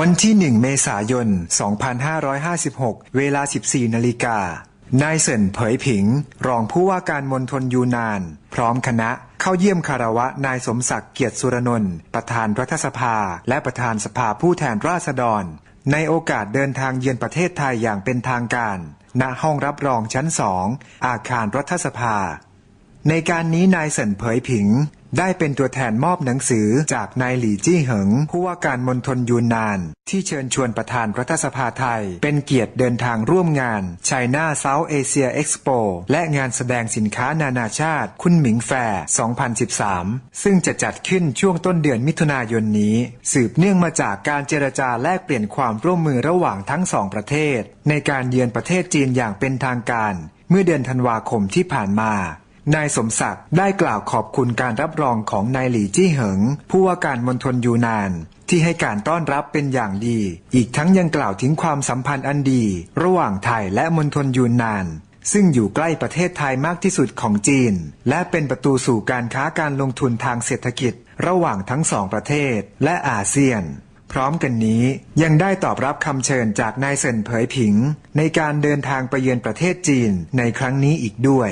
วันที่ 1 เมษายน 2556 เวลา 14 นาฬิกา นายเซินเผยผิง รองผู้ว่าการมณฑลยูนาน พร้อมคณะเข้าเยี่ยมคารวะนายสมศักดิ์เกียรติสุรนนท์ประธานรัฐสภา และประธานสภาผู้แทนราษฎร ในโอกาสเดินทางเยือนประเทศไทยอย่างเป็นทางการ ณห้องรับรองชั้นสองอาคารรัฐสภา ในการนี้นายเสินเผยผิง ได้เป็นตัวแทนมอบหนังสือจากนายหลี่จี้เหิง ผู้ว่าการมณฑลยูนนาน ที่เชิญชวนประธานรัฐสภาไทย เป็นเกียรติเดินทางร่วมงาน China South Asia Expo และงานแสดงสินค้านานาชาติ คุณหมิงแฟร์ 2013 ซึ่งจะจัดขึ้นช่วงต้นเดือนมิถุนายนนี้ สืบเนื่องมาจากการเจรจาแลกเปลี่ยนความร่วมมือระหว่างทั้งสองประเทศ ในการเยือนประเทศจีนอย่างเป็นทางการ เมื่อเดือนธันวาคมที่ผ่านมา นายสมศักดิ์ได้กล่าวขอบคุณการรับรองของนายหลี่จี้เหิง ผู้ว่าการมณฑลยูนาน ที่ให้การต้อนรับเป็นอย่างดี อีกทั้งยังกล่าวถึงความสัมพันธ์อันดี ระหว่างไทยและมณฑลยูนาน ซึ่งอยู่ใกล้ประเทศไทยมากที่สุดของจีน และเป็นประตูสู่การค้าการลงทุนทางเศรษฐกิจ ระหว่างทั้งสองประเทศและอาเซียนพร้อมกันนี้ยังได้ตอบรับคำเชิญจากนายเซินเผยผิง ในการเดินทางไปเยือนประเทศจีนในครั้งนี้อีกด้วย